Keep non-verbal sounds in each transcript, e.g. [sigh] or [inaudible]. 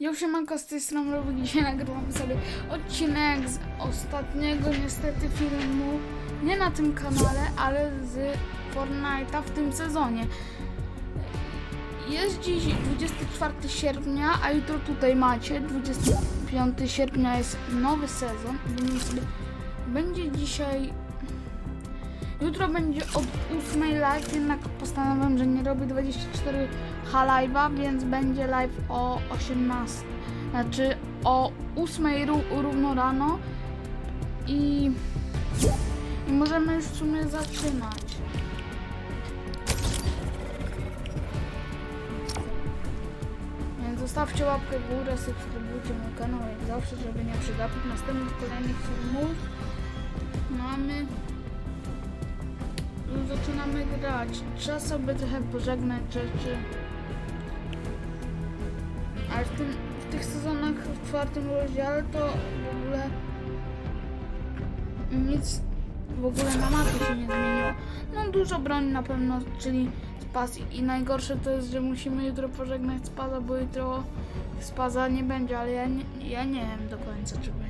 Ja siemanko z tej strony Robi, dzisiaj nagrywam sobie odcinek z ostatniego niestety filmu, nie na tym kanale, ale z Fortnite'a w tym sezonie. Jest dziś 24 sierpnia, a jutro tutaj macie, 25 sierpnia jest nowy sezon. Sobie, będzie dzisiaj Jutro będzie od 8 live, jednak postanowiłem, że nie robię 24 H live'a, więc będzie live o 18. Znaczy o 8 ró- równo rano i, i możemy już w sumie zaczynać. Więc zostawcie łapkę w górę, subskrybujcie mój kanał jak zawsze, żeby nie przegapić następnych kolejnych filmów. Mamy już zaczynamy grać. Trzeba sobie trochę pożegnać rzeczy. Ale w, tym, w tych sezonach w czwartym rozdziale to w ogóle nic w ogóle na mapie się nie zmieniło. No dużo broni na pewno, czyli spas i najgorsze to jest, że musimy jutro pożegnać spaza, bo jutro spaza nie będzie, ale ja nie, ja nie wiem do końca czy będzie.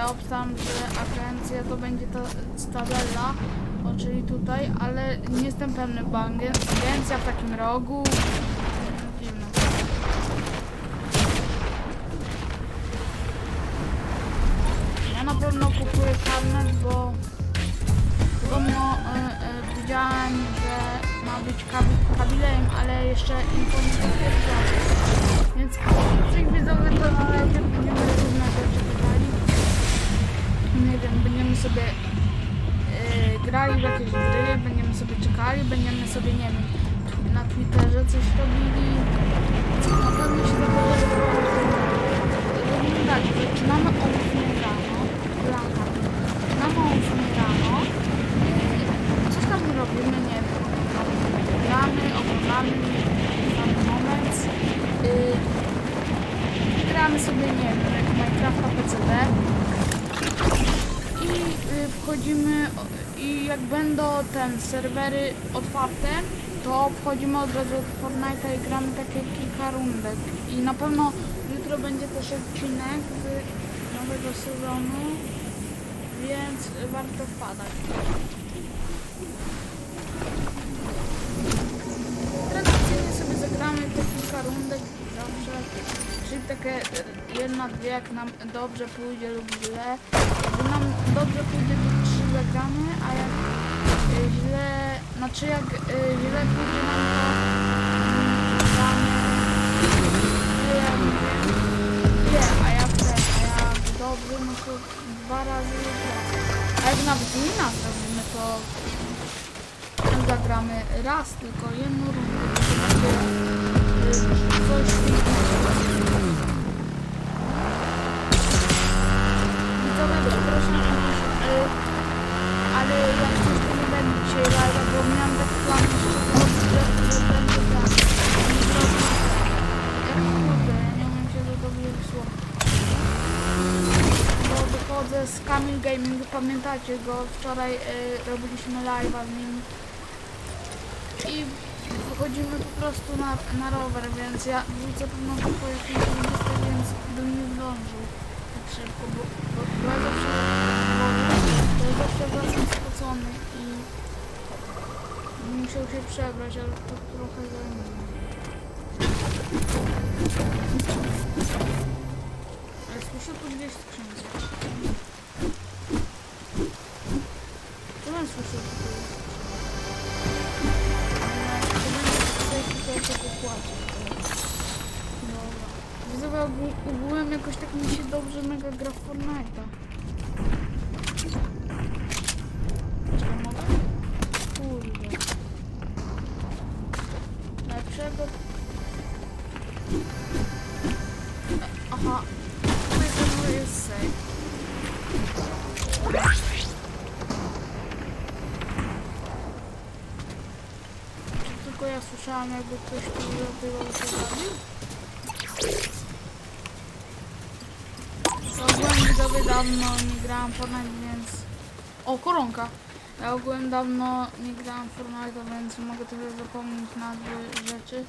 Ja obstałam, że agencja to będzie ta Stadella, o, czyli tutaj, ale nie jestem pewny, bo agen- agencja w takim rogu. Ja na pewno kupuję karnet, bo podobno e, e, widziałem, że ma być kabi- kabilejem, ale jeszcze info nie. Więc tych widzowie to na razie będziemy różne rzeczy. Nie wiem, będziemy sobie e, grali w jakieś gry, będziemy sobie czekali, będziemy sobie, nie wiem, na Twitterze coś robili. Na pewno się Robimy tak, zaczynamy o 8 rano, blanka, zaczynamy o 8 rano, e, coś tam robimy, nie wiem, gramy, oglądamy tam moment, e, gramy sobie, nie wiem, jak Minecrafta PCD, wchodzimy o- i jak będą ten serwery otwarte, to wchodzimy od razu w Fortnite'a i gramy takie kilka rundek. I na pewno jutro będzie też odcinek z nowego sezonu, więc warto wpadać. Tradycyjnie sobie zagramy te kilka rundek zawsze, czyli takie e, jedna, dwie, jak nam dobrze pójdzie lub źle. Jak nam dobrze pójdzie, to trzy zagramy, a jak e, źle, znaczy jak e, źle pójdzie nam to gramy tyle, a jak ten, a jak dobrze, no to dwa razy źle. A jak nawet nie nastawimy, to zagramy raz tylko jedną rundę. Widzowie, przepraszam, y, ale ja nie będę dzisiaj bo plan że, będę tak. nie zrobię. Jak kurde, ja nie umiem się za dobrze słowa. Bo wychodzę z Kamil Gaming, pamiętacie go, wczoraj y, robiliśmy live'a z nim i wychodzimy po prostu na, na rower, więc ja wrócę pewno po jakiejś 20, więc bym nie zdążył tak szybko, bo, bo, bo ja zawsze bo ja zawsze wracam spocony i musiał się przebrać, ale to trochę zajmuje. Ale słyszę tu gdzieś skrzynkę. Co mam słyszeć tutaj? Widzowie, ogół- ogółem jakoś tak mi się dobrze mega gra Fortnite'a. Słyszałam, jakby ktoś tu robił? To ogółem widzowie dawno nie grałam Fortnite, więc... O, koronka! Ja ogółem dawno nie grałam Fortnite, więc mogę trochę zapomnieć nazwy rzeczy.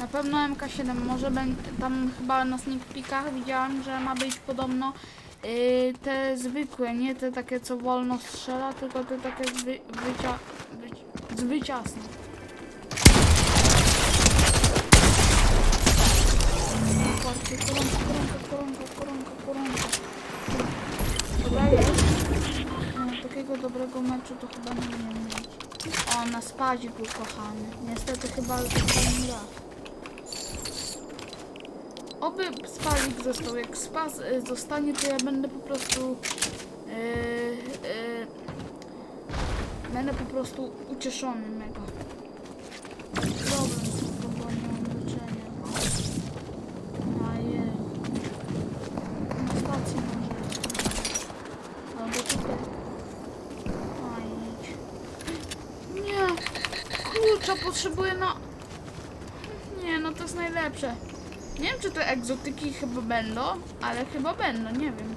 Na pewno MK7, może będzie, tam chyba na sneak peekach widziałam, że ma być podobno yy, te zwykłe, nie te takie co wolno strzela, tylko te takie zwy, wycia, wy, zwyciasne. Koronka, koronka, koronka, koronka. Dobra jest. Takiego dobrego meczu to chyba nie umiem mieć. O, na spadzie był kochany. Niestety chyba już ostatni raz. Oby spalik został. Jak spas y, zostanie, to ja będę po prostu. Yy, yy, będę po prostu ucieszony mega. Problem z tym, bo nie mam leczenia. Ajej. Na stacji może. Albo tutaj. Aj, idź. Nie! Kurcza potrzebuję na... Nie, no to jest najlepsze. Nie wiem, czy te egzotyki chyba będą, ale chyba będą, nie wiem.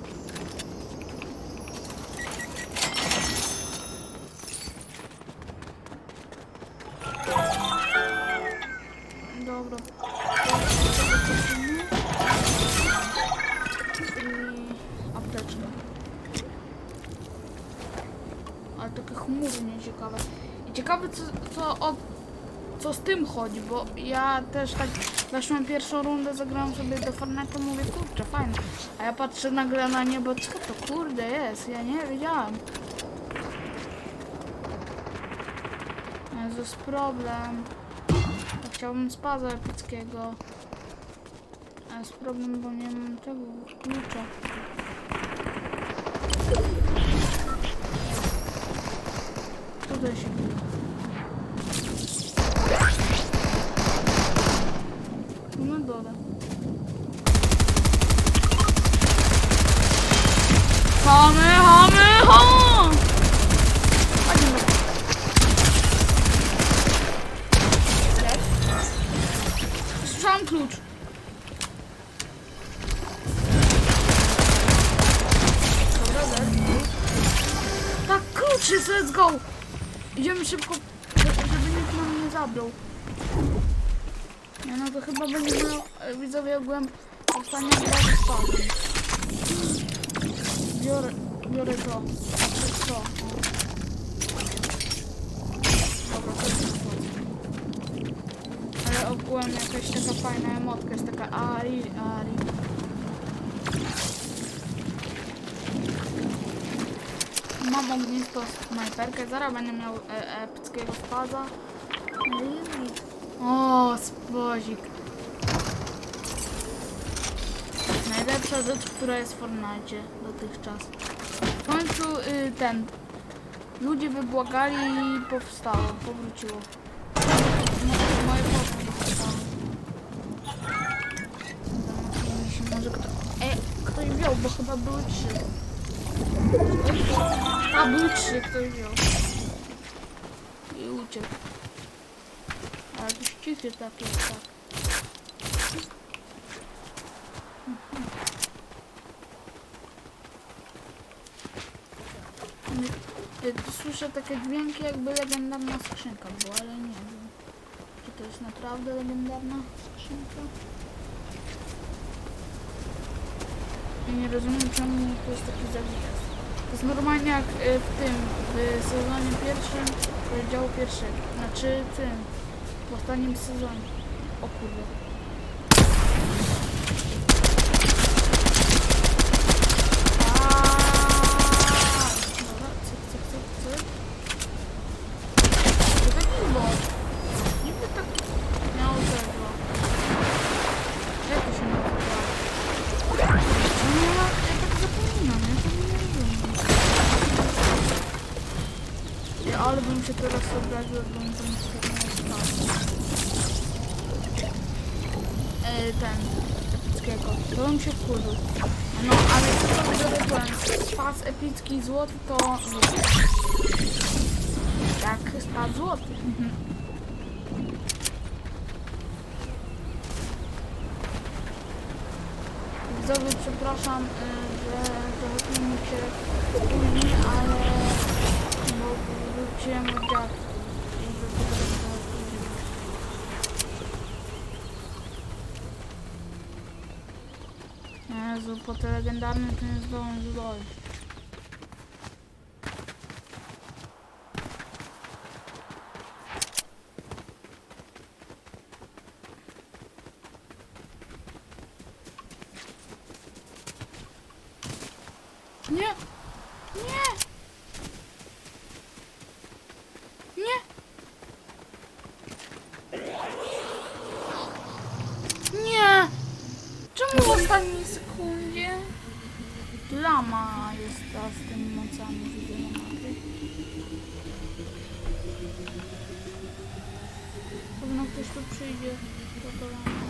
Co z tym chodzi, bo ja też tak weszłam pierwszą rundę, zagrałam sobie do Fortnite'a, mówię kurczę, fajne. A ja patrzę nagle na niebo, co to kurde jest, ja nie wiedziałam. Jezus, problem. Ja chciałbym spaza epickiego. Jest problem, bo nie mam tego klucza. Tutaj się szybko, żeby nikt nam nie zabrał. Nie no to chyba będzie miał, e, widzowie ogółem powstanie prawie spadł. Biorę, biorę to. To. o. Dobra, to jest. Ale ogółem jakaś taka fajna emotka jest taka Ari, Ari. Mam ognistą snajperkę, zaraz będę miał e, epickiego spada. O, spozik. Najlepsza rzecz, która jest w Fortnite dotychczas. W końcu y, ten. Ludzie wybłagali i powstało, powróciło. Mo- Moje fotki powstały. Dobra, mi się może kto... E, ktoś wziął, bo chyba były trzy. A, trzy, ktoś wziął. I uciekł. Ale jakiś cichy taki jest, tak. Słyszę takie dźwięki, jakby legendarna skrzynka była, ale nie wiem. Czy to jest naprawdę legendarna skrzynka? Nie rozumiem, czemu to jest taki zawias. To jest normalnie jak y, w tym, w sezonie pierwszym, rozdziału pierwszego. Znaczy tym, w ostatnim sezonie. O kurde. Ten, epickiego. To bym się wkurzył. No, ale to co zrobiłem? Spas epicki złoty to... Jak spas złoty. Widzowie, przepraszam, y, że trochę filmik się spóźni, ale bo wróciłem od dziadków. i dlatego się trochę spóźniłem. Jezu, po te legendarne to nie zdąży dojść. Nie! Nie! Nie! Nie! Czemu w ostatniej sekundzie? Lama jest ta z tymi mocami, widzę na mapie. Pewno ktoś tu przyjdzie do to lama.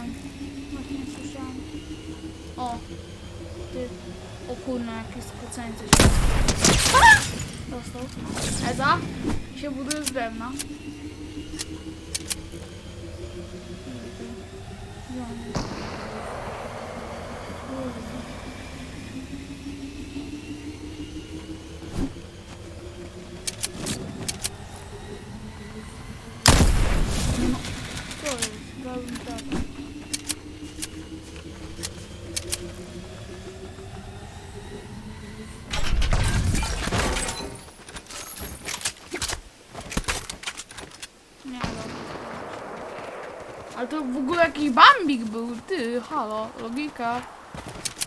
Oj, właśnie słyszałam. O, ty, o kurna, jakie skrócenie się. Dostał. Eza się buduje z drewna. Gdzie on jest? Kurde. No, to jest, dałbym tak. Nie, dobra. Ale jakiś bambik był, ty, halo, logika.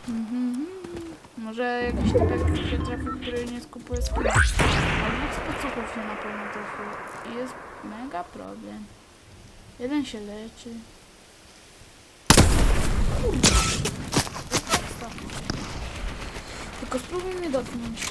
Mhm. Może jakiś typek się trafił, który nie skupuje skórę. Ale dwóch spocuchów się na pewno trafił. Jest mega problem. Jeden się leczy. Kurde. Tylko spróbuj mnie dotknąć.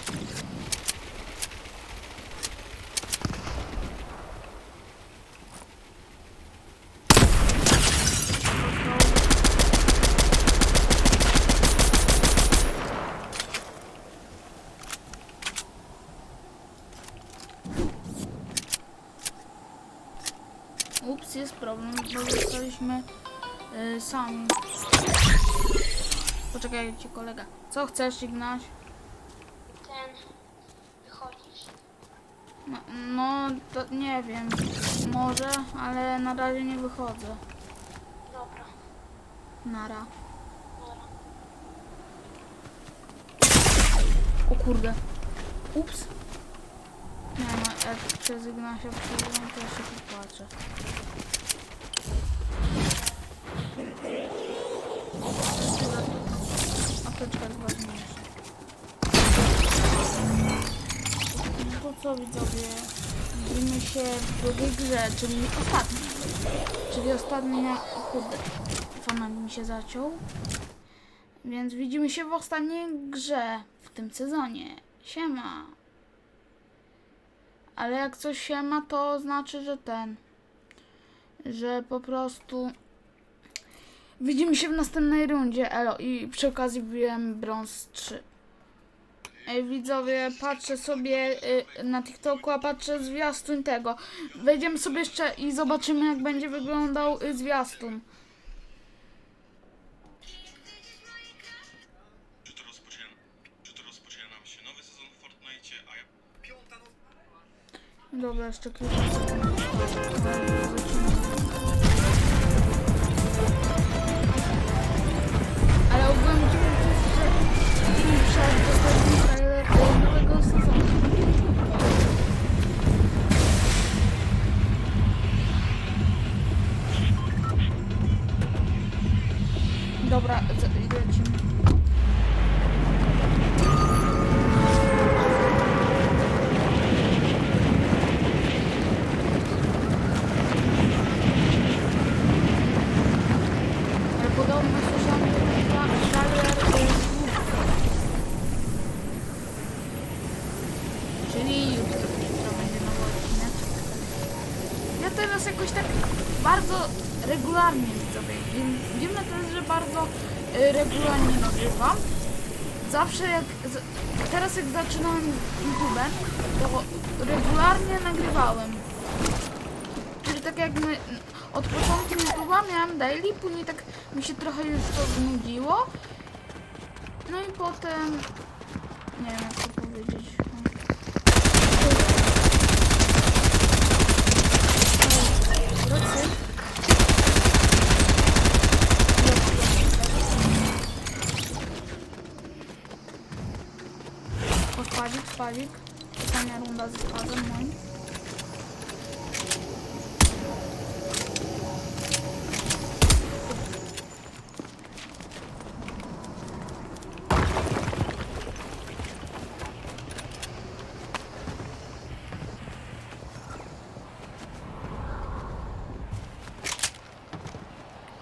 Ups, jest problem, bo zostaliśmy y, sami. Poczekajcie, kolega. Co chcesz, Ignaś? Ten. Wychodzisz? No, no to nie wiem. Może, ale na razie nie wychodzę. Dobra. Nara. Dobra. O kurde. Ups. Nie no, jak przez Ignasia przyjdę, to się popłaczę. Apteczka. No co widzowie? Widzimy się w drugiej grze, czyli ostatniej. Czyli ostatnia... O kurde. Fanami mi się zaciął. Więc widzimy się w ostatniej grze w tym sezonie. Siema. Ale jak coś się ma, to znaczy, że ten. Że po prostu. Widzimy się w następnej rundzie, Elo. I przy okazji wbiłem brąz 3. Ej, widzowie, patrzę sobie y, na TikToku, a patrzę zwiastun tego. Wejdziemy sobie jeszcze i zobaczymy, jak będzie wyglądał y, zwiastun. Jutro rozpoczyna, jutro rozpoczyna nam się nowy sezon w Fortnite, a ja... Piąta noc... Dobra, jeszcze kilka sekund. Regularnie nagrywam. Zawsze jak. Teraz jak zaczynałem z YouTube'em, to regularnie nagrywałem. Czyli tak jak my, od początku YouTube'a miałam daily, później tak mi się trochę już to znudziło. No i potem. Nie wiem jak to powiedzieć. Wrócę. O, Spawik. Ostatnia runda z spadem moim.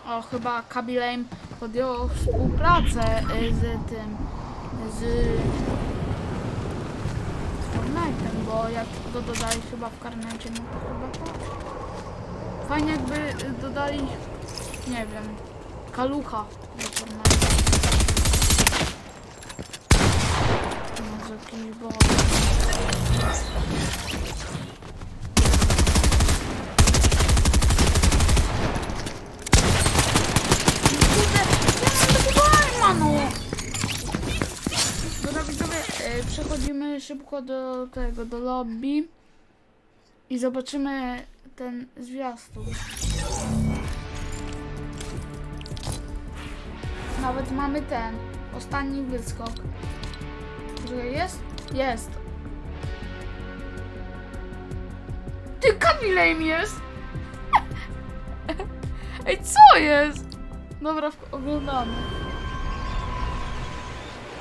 O, chyba Kabilame podjął współpracę y, z tym, z, bo jak go dodali chyba w karnecie, no to chyba tak. Fajnie jakby y, dodali, nie wiem, kalucha do Fortnite'a. Może jakiś bot. Kurde, ja mam no! Dobra widzowie, e, szybko do tego, do lobby i zobaczymy ten zwiastun. Nawet mamy ten, ostatni wyskok. Który jest? Jest. Ty Kamilem jest! [laughs] Ej, co jest? Dobra, oglądamy.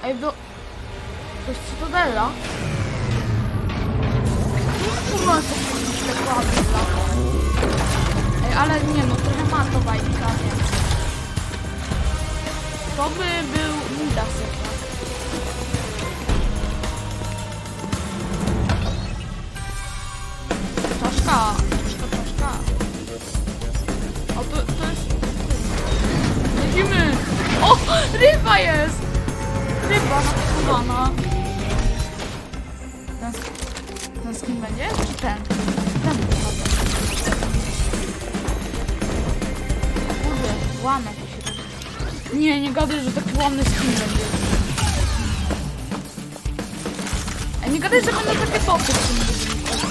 Ej, do... To jest Cytadela? Kurwa, to jest tak ładnie lata. Ej, ale nie no, trochę ma to bajka, więc... To by był Midas jednak. Czaszka, czaszka, czaszka. O, to, to jest... Lecimy! O! Ryba jest! Ryba nakupowana. Ten, ten skin będzie? Czy ten? Ten wypada. Kurde, łamek się robi. Nie, nie gadaj, że taki ładny skin będzie. Ej, nie gadaj, że będą takie topy w tym budynku.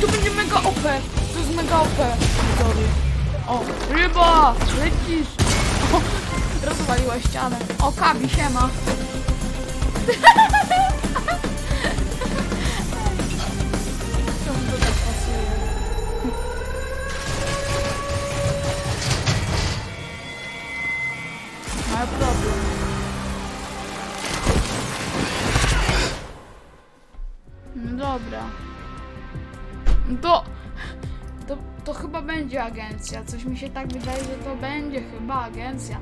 To będzie mega OP. To jest mega OP. Sorry. O, ryba! Lecisz! [laughs] Rozwaliła ścianę. O, Kabi, siema. No dobra. To, to, to chyba będzie agencja. Coś mi się tak wydaje, że to będzie chyba agencja.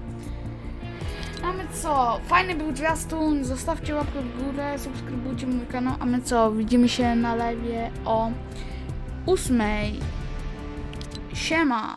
My co? Fajny był zwiastun. Zostawcie łapkę w górę, subskrybujcie mój kanał. A my co? Widzimy się na lewie o ósmej. Siema.